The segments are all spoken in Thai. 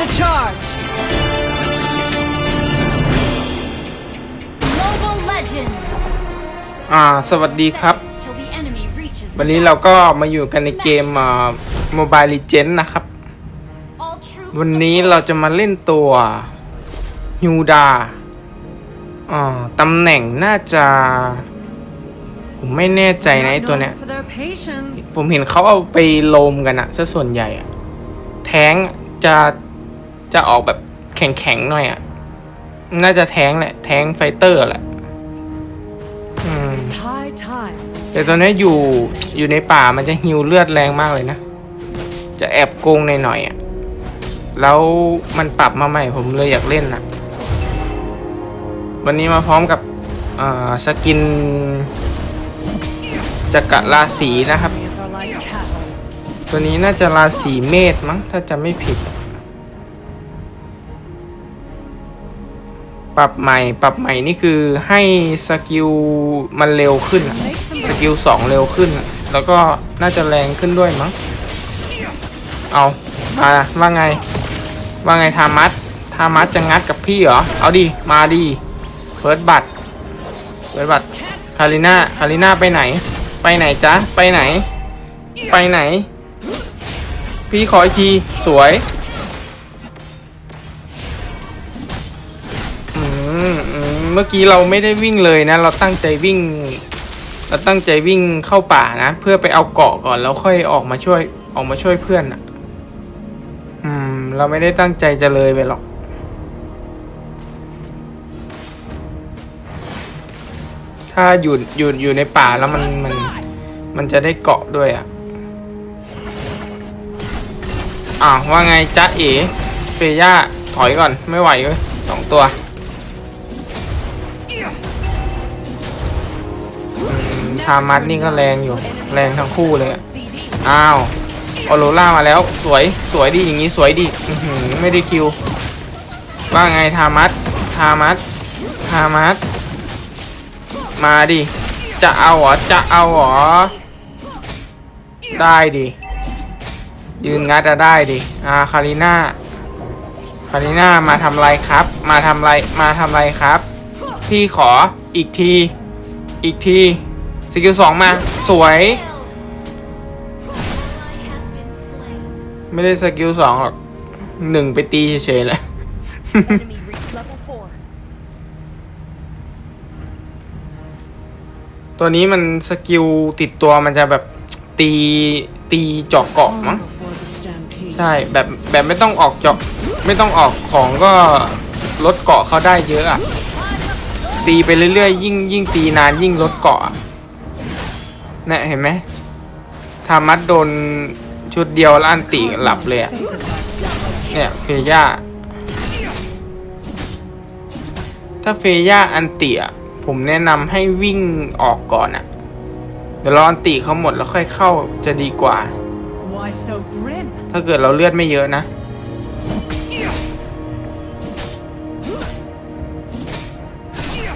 the charge. Mobile Legends. อ่า สวัสดีครับ Seconds till the enemy reaches วัน the นี้เราก็มาอยู่กันในเกมอ่า Mobile Legends นะครับ All troops วันนี้เราจะมาเล่นตัวฮิวดาอ่าตำแหน่งน่าจะ ผมไม่แน่ใจนะไอ้ตัวเนี้ย For their patience. ผมเห็นเขาเอาไปโลมกันอะซะส่วนใหญ่อะแท้งจะ จะออกแบบแข็งๆหน่อยอะน่าจะแท้งแหละ แท้งไฟเตอร์แหละแต่ตอนนี้อยู่อยู่ในป่ามันจะฮิวเลือดแรงมากเลยนะ จะแอบโกงในหน่อยๆอะแล้วมันปรับมาใหม่ผมเลยอยากเล่นอะวันนี้มาพร้อมกับสกินจักรราศีนะครับ ตัวนี้น่าจะราศีเมษมั้งถ้าจะไม่ผิด ปรับใหม่ ปรับใหม่นี่คือให้สกิลมันเร็วขึ้นสกิลสองเร็วขึ้น แล้วก็น่าจะแรงขึ้นด้วยมั้ง เอามาว่าไง ว่าไงทามัสทามัสจะงัดกับพี่เหรอ เอาดิ มาดิเฟิร์สบัตเฟิร์สบัตคาริน่าคาริน่าไปไหน ไปไหนจ๊ะ ไปไหน ไปไหน พี่ขออีกที สวย มเมื่อกี้เราไม่ได้วิ่งเลยนะ เราตั้งใจวิ่ง เราตั้งใจวิ่งเข้าป่านะ เพื่อไปเอาเกาะก่อนแล้วค่อยออกมาช่วยออกมาช่วยเพื่อนอะ อืม เราไม่ได้ตั้งใจจะเลยไปหรอกถ้าอยู่อยู่อยู่ในป่าแล้วมันมันมันจะได้เกาะด้วยอะอ่าวว่าไงจ๊ะเอ๋เฟย่าถอยก่อนไม่ไหวเลยสองตัวามัสนี่ก็แรงอยู่ แรงทั้งคู่เลยอะอ้าวออโรล่ามาแล้ว สวยสวยดีอย่างนี้สวยดีอือหือไม่ได้คิว ว่าไงทามัสทามัสทามัสมาดิ จะเอาเหรอ จะเอาเหรอ ได้ดิ ยืนงัดจะได้ดิอ่าคาริน่าคาริน่ามาทำไรครับ มาทำไร มาทำไรครับ พี่ขออีกที อีกที กิลสองมา สวย ไม่ได้สกิลสองหรอกหนึ่งไปตีเฉยๆแหละตัวนี้มันสกิลติดตัวมันจะแบบตีตีเจาะเกาะมั้งใช่แบบแบบไม่ต้องออกเจาะไม่ต้องออกของก็ลดเกาะเขาได้เยอะอะตีไปเรื่อยๆ ยิ่งยิ่งตีนานยิ่งลดเกาะ เนี่ยเห็นไหมทามัดโดนชุดเดียวแล้วอันติหลับเลยอะเนี่ยเฟย่า ถ้าเฟย่าอันติอะผมแนะนำให้วิ่งออกก่อนอะเดี๋ยวรออันติเขาหมดแล้วค่อยเข้าจะดีกว่า Why so grim? ถ้าเกิดเราเลือดไม่เยอะนะ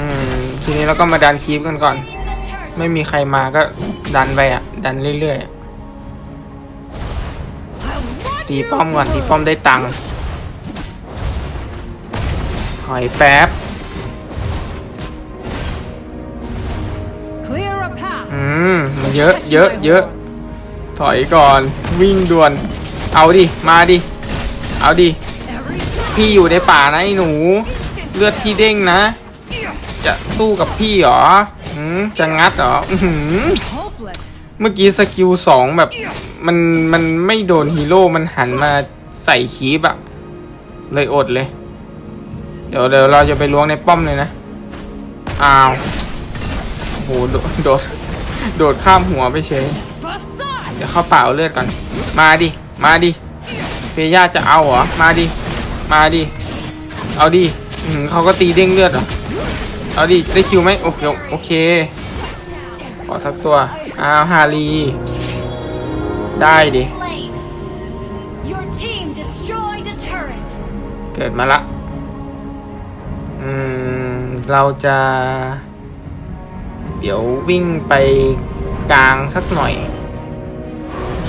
อืมทีนี้เราก็มาดันคีฟกันก่อน The turret. ไม่มีใครมาก็ ดันไปอะ ดันเรื่อยๆ ตีป้อมก่อน ตีป้อมได้ตังค์ถอยแป๊บอืม มันเยอะ เยอะ เยอะ ถอยก่อน วิ่งด่วน เอาดิ มาดิ เอาดิ พี่อยู่ในป่านะไอ้หนู เลือดพี่เด้งนะ จะสู้กับพี่เหรอหืมจะงัดเหรอ เมื่อกี้สกิลสองแบบมันมันไม่โดนฮีโร่มันหันมาใส่คีบอะเลยอดเลย เดี๋ยวเดี๋ยวเราจะไปล้วงในป้อมเลยนะ อ้าวโหโดดโดดโดดข้ามหัวไปเฉยเดี๋ยวเข้าเปล่าเลือดก่อน มาดิ มาดิเฟย่าจะเอาเหรอ มาดิ มาดิ เอาดิอืมเขาก็ตีเด้งเลือดเหรอ เอาดิ ได้คิวไหมโอเคโอเค ขอสักตัว อ้าวฮารี ได้ดิ Slain. Your team destroyed a turret. เกิดมาละ อืม เราจะ เดี๋ยววิ่งไปกลางสักหน่อย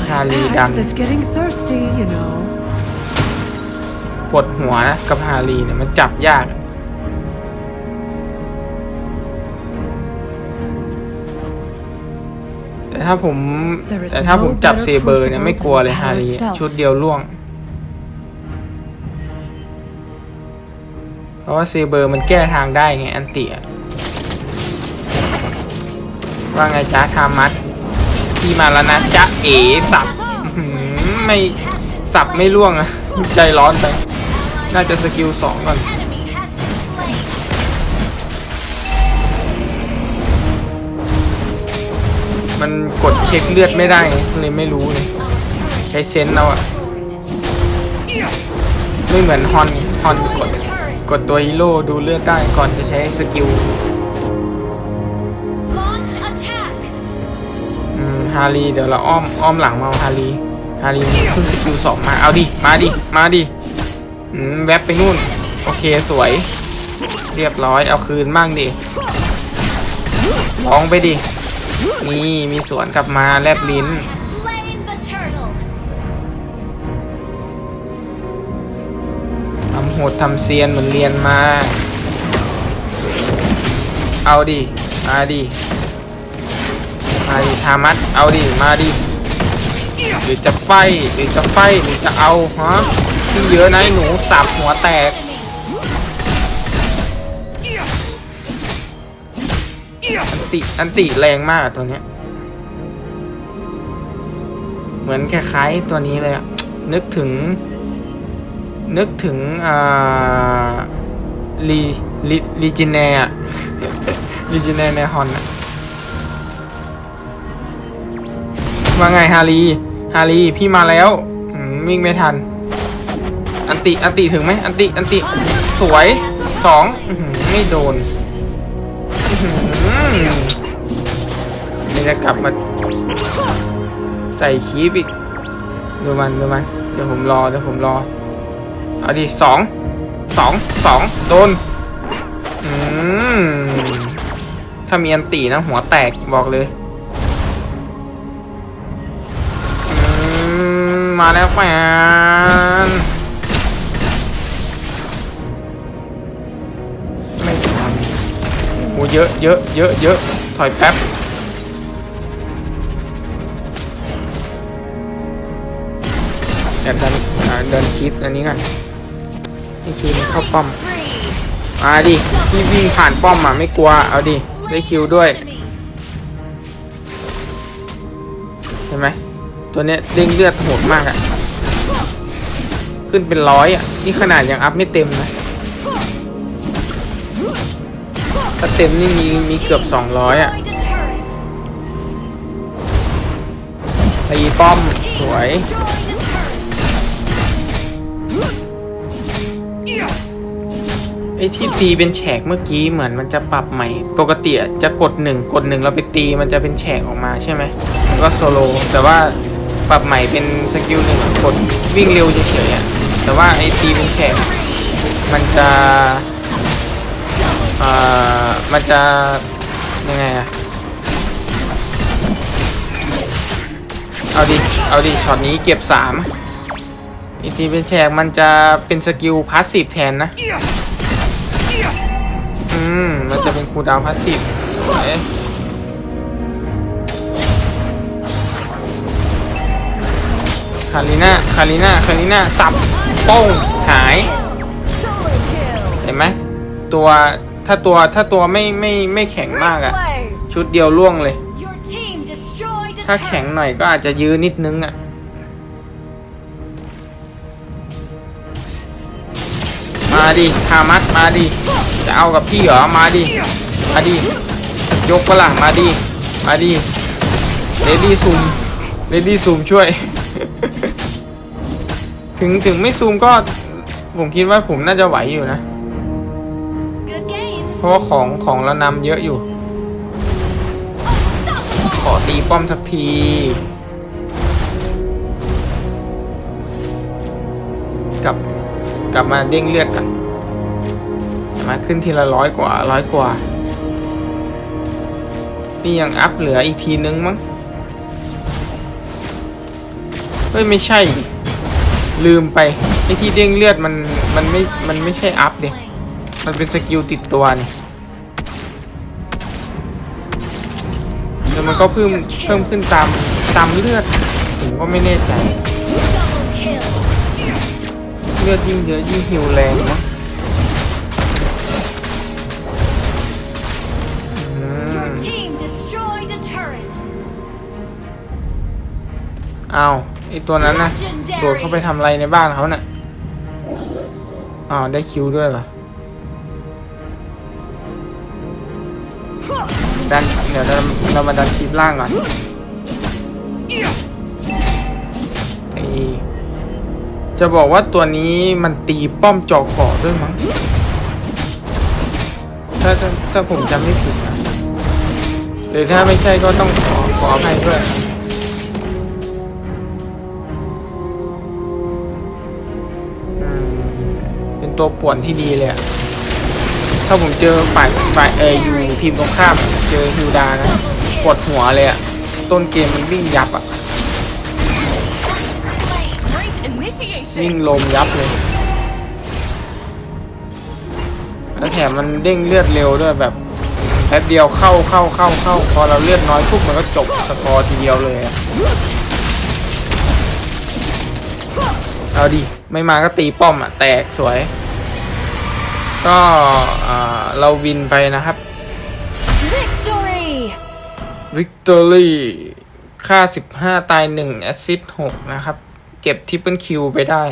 ฮารีดัน Axe is getting thirsty, you know. ปวดหัวนะกับฮารีเนี่ยมันจับยาก แต่ถ้าผม There is แต่ถ้าผม no จับ better เซเบอร์เนี่ย crucible ไม่กลัวเลย than ฮา power รี itself ชุดเดียวล่วง เพราะว่าเซเบอร์มันแก้ทางได้ไงอันเตียว่าไงจ้าทามัสพี่มาแล้วนะจ๊ะเอ๋สับอื้อหือไม่สับไม่ล่วงอะใจร้อนไปน่าจะสกิลสองก่อน มันกดเช็คเลือดไม่ได้ไงเลยไม่รู้เลยใช้เซนส์เอาอะไม่เหมือนฮอนฮอนกดกดตัวฮีโร่ดูเลือดได้ก่อนจะใช้สกิล Launch attack. อืมฮารีเดี๋ยวเราอ้อมอ้อมหลังมาเอาฮารีฮารีเพิ่งสกิลสองมาเอาดิมาดิมาดิอืมแวบไปนู่น โอเคสวย เรียบร้อยเอาคืนบ้างดิร้องไปดิ นี่มีสวนกลับมาแลบลิ้น ทำโหดทำเซียนเหมือนเรียนมา เอาดิ มาดิ มาดิทามัด เอาดิ มาดิ หรือจะไฟหรือจะไฟหรือจะเอาฮะที่เยอะนะหนูสับหัวแตก ติ อันติแรงมากอะตัวเนี้ย เหมือนคล้ายๆตัวนี้เลยอะนึกถึง นึกถึง อ่าลีลีลีจินเน่อะลีจินเน่ในฮอนอะว่าไงฮารีฮารีพี่มาแล้วมวิ่งไม่ทัน อันติ อันติถึงไหม อันติ อันติ สวยสองไม่โดน นี่จะกลับมาใส่คีบอีก ดูมันดูมันเดี๋ยวผมรอเดี๋ยวผมรอ เอาดิสองสองสองโดนถ้ามีอันตีนะหัวแตกบอกเลยมมาแล้วแฟน อ้เยอะเยอะเยอะเยอะถอยแป๊บเดี๋ยวเดินเดินคิดอันนี้กันนี่คิดเข้าป้อมมาดิพี่วิ่งผ่านป้อมอะไม่กลัวเอาดิได้คิวด้วยเห็นไหมตัวเนี้ยเด้งเลือดโหดมากอะขึ้นเป็นร้อยอะนี่ขนาดยังอัพไม่เต็มนะ ถ้าเต็มนี่มีมีเกือบสองร้อยอะตีป้อม สวย ไอ้ที่ตีเป็นแฉกเมื่อกี้เหมือนมันจะปรับใหม่ ปกติจะกดหนึ่งกดหนึ่งเราไปตีมันจะเป็นแฉกออกมาใช่ไหมมันก็โซโลแต่ว่าปรับใหม่เป็นสกิลหนึ่งกดวิ่งเร็วเฉยๆอะแต่ว่าไอ้ตีเป็นแฉกมันจะ อ่อมันจะยังไงอะเอาดิ เอาดิ ช็อตนี้เก็บสามอ้ตีเป็นแฉกมันจะเป็นสกิลพาสซีฟแทนนะ อืม มันจะเป็นคูดาวพาสซีฟสวยคาริน่า คาริน่า คาริน่า สับโป้ง หาย เห็นไหม ตัว ถ้าตัวถ้าตัวไม่ไม่ไม่แข็งมากอะชุดเดียวล่วงเลย Your team destroyed a ถ้าแข็ง turret. หน่อยก็อาจจะยื้อนิดนึงอะมาดิฮามัดมาดิ จะเอากับพี่เหรอ มาดิ มาดิ ยกปะล่ะมาดิ มาดิ เลดี้ซูม เลดี้ซูมช่วย ถึงถึงไม่ซูมก็ ผมคิดว่าผมน่าจะไหวอยู่นะ Good game. เพราะว่าของของเรานำเยอะอยู่ ขอตีป้อมสักที กลับกลับมาเด้งเลือดกันมาขึ้นทีละร้อยกว่าร้อยกว่า นี่ยังอัพเหลืออีกทีนึงมั้ง เฮ้ยไม่ใช่ ลืมไปไอที่เด้งเลือดมันมันไม่มันไม่ใช่อัพเดย มันเป็นสกิลติดตัวนี่แล้วมันก็เพิ่มเพิ่มขึ้นตามตามเลือด ผมก็ไม่แน่ใจ Double kill. เลือดยิ่งเยอะยิ่งฮิวแรงนะอืม Your team destroyed a turret. อ้าวไอตัวนั้นนะโดดเข้าไปทำอะไรในบ้านเขาน่ะอ้าวได้คิวด้วยเหรอ ดันเดี๋ยวเราเรามาดันคลิปล่างก่อนไอจะบอกว่าตัวนี้มันตีป้อมจอกเกาะด้วยมั้งถ้าถ้าถ้าผมจำไม่ผิดนะหรือถ้าไม่ใช่ก็ต้องขอขออภัยด้วยเป็นตัวป่วนที่ดีเลยอะ ถ้าผมเจอฝ่ายฝ่ายเอออยู่ทีมตรงข้ามเจอฮิวดานะปวดหัวเลยอะต้นเกมมันวิ่งยับอะวิ่งลมยับเลย แล้วแถมมันเด้งเลือดเร็วด้วยแบบแป๊บเดียวเข้าเข้าเข้าเข้าพอเราเลือดน้อยปุ๊บมันก็จบสกอร์ทีเดียวเลยอะเอาดิ ไม่มาก็ตีป้อมอะแตกสวย ก็อ่าเราวินไปนะครับ Victory. วิกตอรี่ค่า 15 ตาย 1 แอสซิสต์6นะครับ เก็บทิปเปิลคิวไปได้